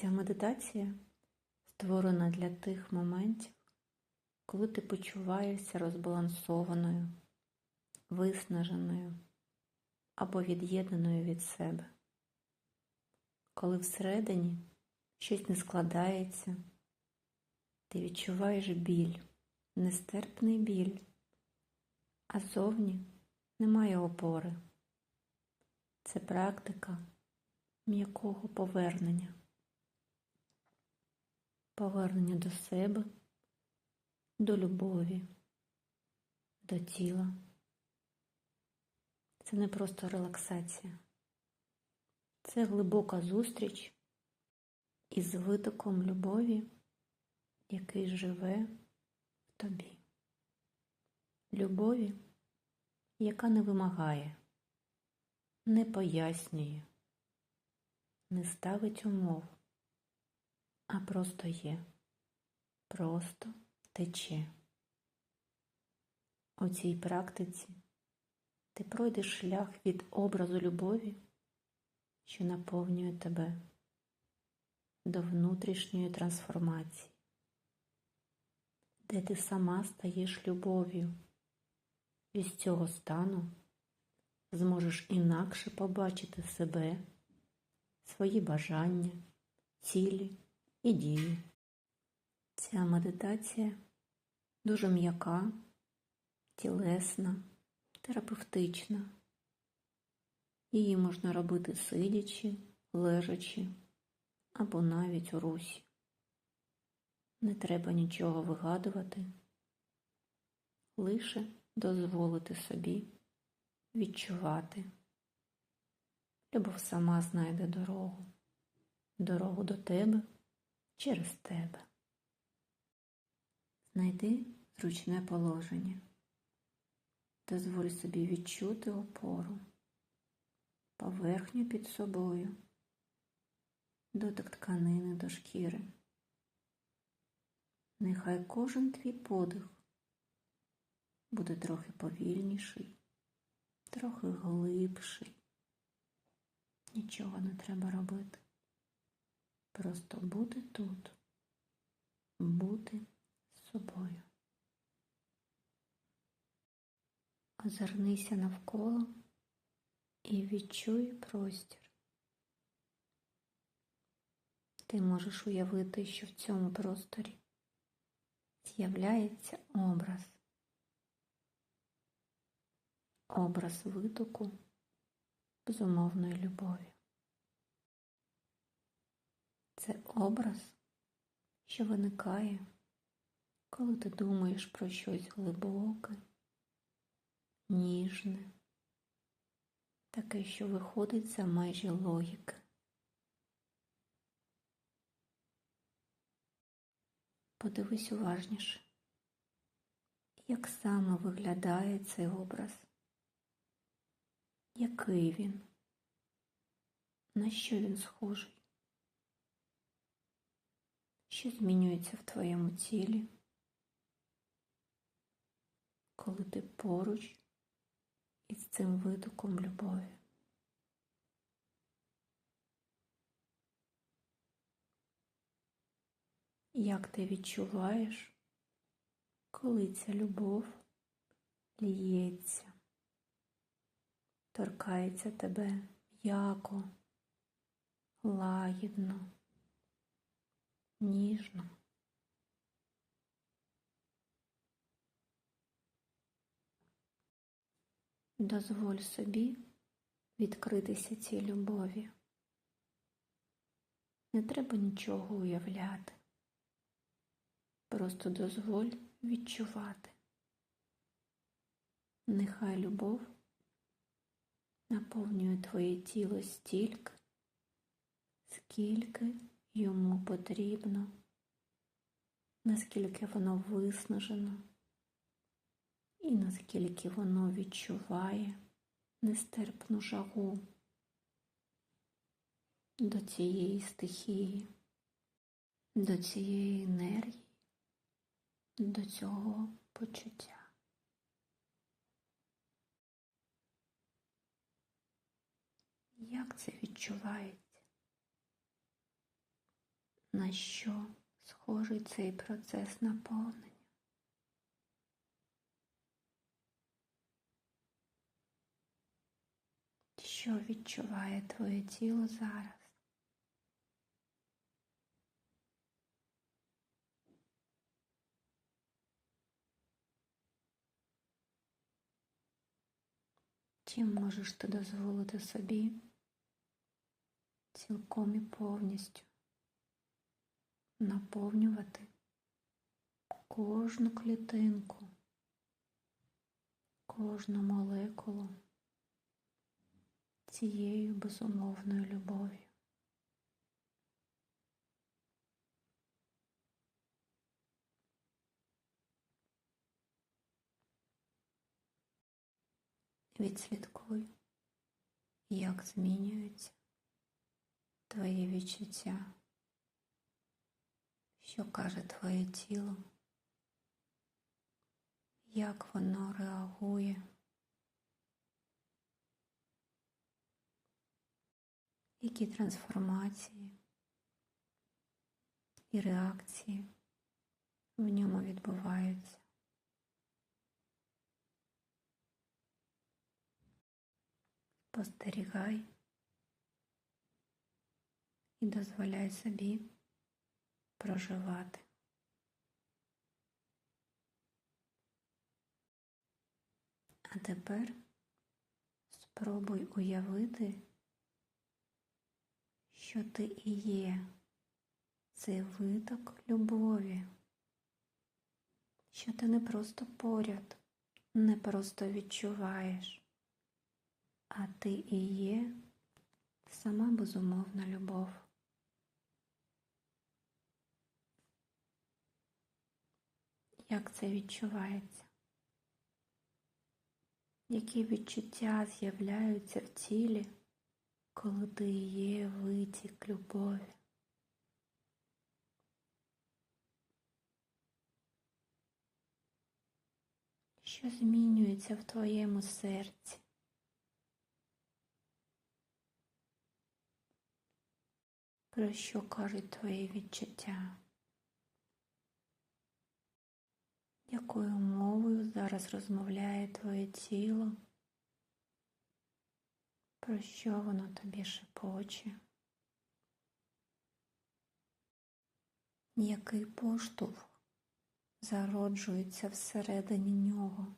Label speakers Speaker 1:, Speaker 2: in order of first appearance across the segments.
Speaker 1: Ця медитація створена для тих моментів, коли ти почуваєшся розбалансованою, виснаженою або від'єднаною від себе. Коли всередині щось не складається, ти відчуваєш біль, нестерпний біль, а зовні немає опори. Це практика м'якого повернення. Повернення до себе, до любові, до тіла. Це не просто релаксація, це глибока зустріч із витоком любові, який живе в тобі. Любові, яка не вимагає, не пояснює, не ставить умов, а просто є, просто тече. У цій практиці ти пройдеш шлях від образу любові, що наповнює тебе, до внутрішньої трансформації, де ти сама стаєш любов'ю. І з цього стану зможеш інакше побачити себе, свої бажання, цілі і дії. Ця медитація дуже м'яка, тілесна, терапевтична. Її можна робити сидячи, лежачи або навіть у русі. Не треба нічого вигадувати, лише дозволити собі відчувати. Любов сама знайде дорогу, дорогу до тебе через тебе. Знайди зручне положення, дозволь собі відчути опору, поверхню під собою, дотик тканини до шкіри. Нехай кожен твій подих буде трохи повільніший, трохи глибший. Нічого не треба робити. Просто бути тут, бути з собою. Озирнися навколо і відчуй простір. Ти можеш уявити, що в цьому просторі з'являється образ. Образ витоку безумовної любові. Це образ, що виникає, коли ти думаєш про щось глибоке, ніжне, таке, що виходить за межі логіки. Подивись уважніше, як саме виглядає цей образ, який він, на що він схожий, що змінюється в твоєму тілі, коли ти поруч із цим витоком любові. Як ти відчуваєш, коли ця любов ліється, торкається тебе м'яко, лагідно, ніжно. Дозволь собі відкритися цій любові. Не треба нічого уявляти. Просто дозволь відчувати. Нехай любов наповнює твоє тіло стільки, скільки йому потрібно, наскільки воно виснажено і наскільки воно відчуває нестерпну жагу до цієї стихії, до цієї енергії до цього почуття. Як це відчувається? На що схожий цей процес наповнення? Що відчуває твоє тіло зараз? Чи можеш ти дозволити собі цілком і повністю наповнювати кожну клітинку, кожну молекулу цією безумовною любов'ю? Відслідкуй, як змінюються твої відчуття, що каже твоє тіло, як воно реагує, які трансформації і реакції в ньому відбуваються. Спостерігай і дозволяй собі проживати. А тепер спробуй уявити, що ти і є цей виток любові, що ти не просто поряд, не просто відчуваєш а ти і є сама безумовна любов. Як це відчувається? Які відчуття з'являються в тілі, коли ти є витік любові? Що змінюється в твоєму серці? Про що кажуть твої відчуття? Якою мовою зараз розмовляє твоє тіло? Про що воно тобі шепоче? Який поштовх зароджується всередині нього?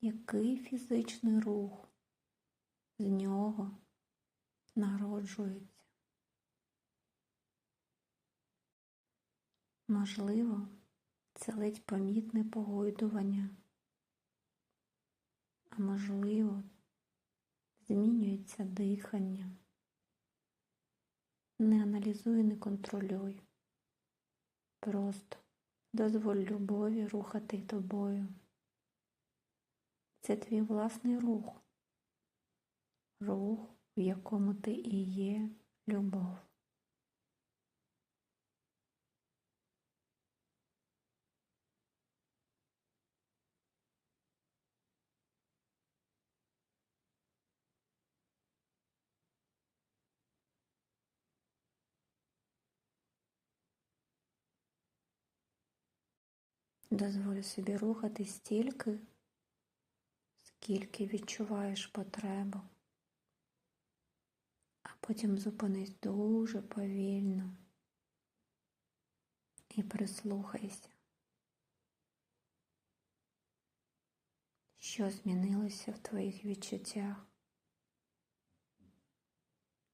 Speaker 1: Який фізичний рух з нього? народжується. Можливо, це ледь помітне погойдування, а можливо, змінюється дихання. Не аналізуй, не контролюй. Просто дозволь любові рухати тобою. Це твій власний рух. Рух в якому ти і є любов. Дозволь собі рухатись стільки, скільки відчуваєш потребу а потім зупинись дуже повільно і прислухайся, що змінилося в твоїх відчуттях,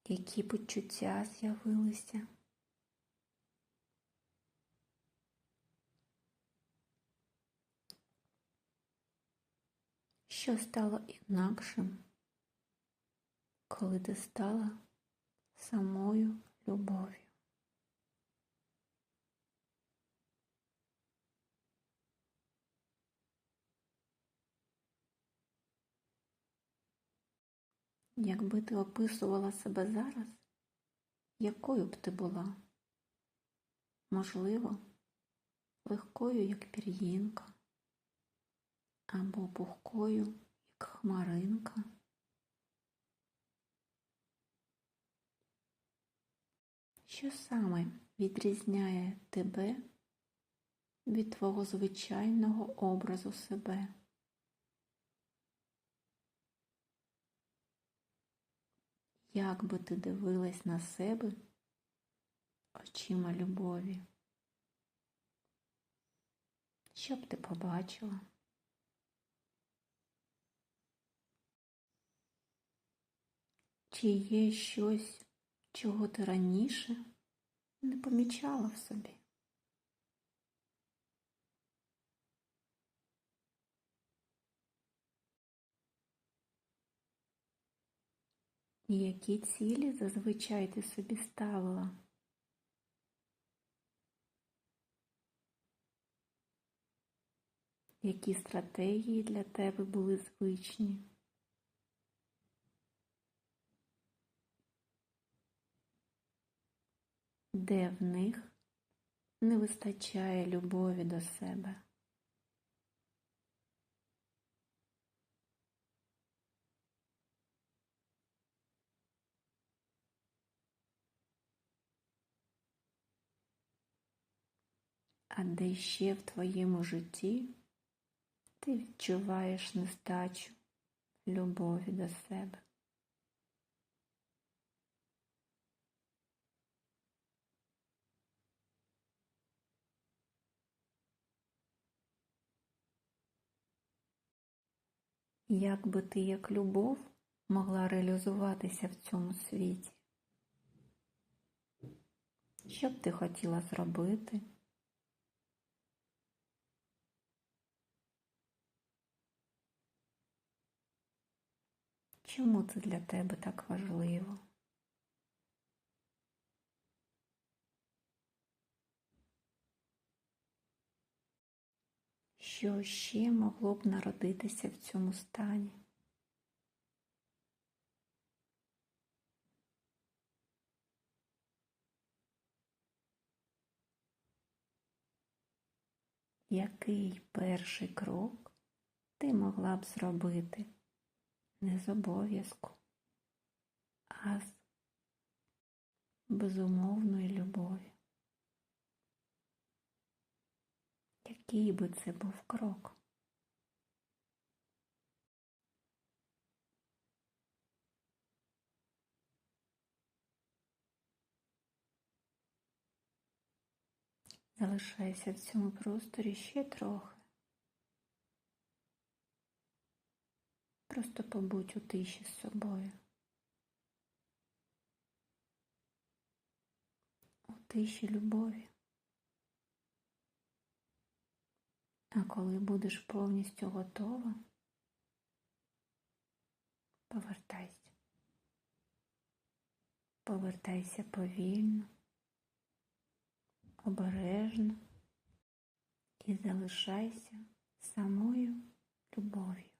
Speaker 1: які почуття з'явилися. Що стало інакшим, коли ти стала самою любов'ю. Якби ти описувала себе зараз, якою б ти була? Можливо, легкою, як пір'їнка, або пухкою, як хмаринка. Що саме відрізняє тебе від твого звичайного образу себе? Як би ти дивилась на себе очима любові? Що б ти побачила? Чи є щось, чого ти раніше не помічала в собі? Які цілі зазвичай ти собі ставила? Які стратегії для тебе були звичні? Де в них не вистачає любові до себе? А де ще в твоєму житті ти відчуваєш нестачу любові до себе? Як би ти як любов могла реалізуватися в цьому світі? Що б ти хотіла зробити? Чому це для тебе так важливо? Що ще могло б народитися в цьому стані? Який перший крок ти могла б зробити не з обов'язку, а з безумовної любові? Який би це був крок? Залишайся в цьому просторі ще трохи. Просто побудь у тиші з собою. У тиші любові. А коли будеш повністю готова, повертайся. Повертайся повільно, обережно і залишайся самою любов'ю.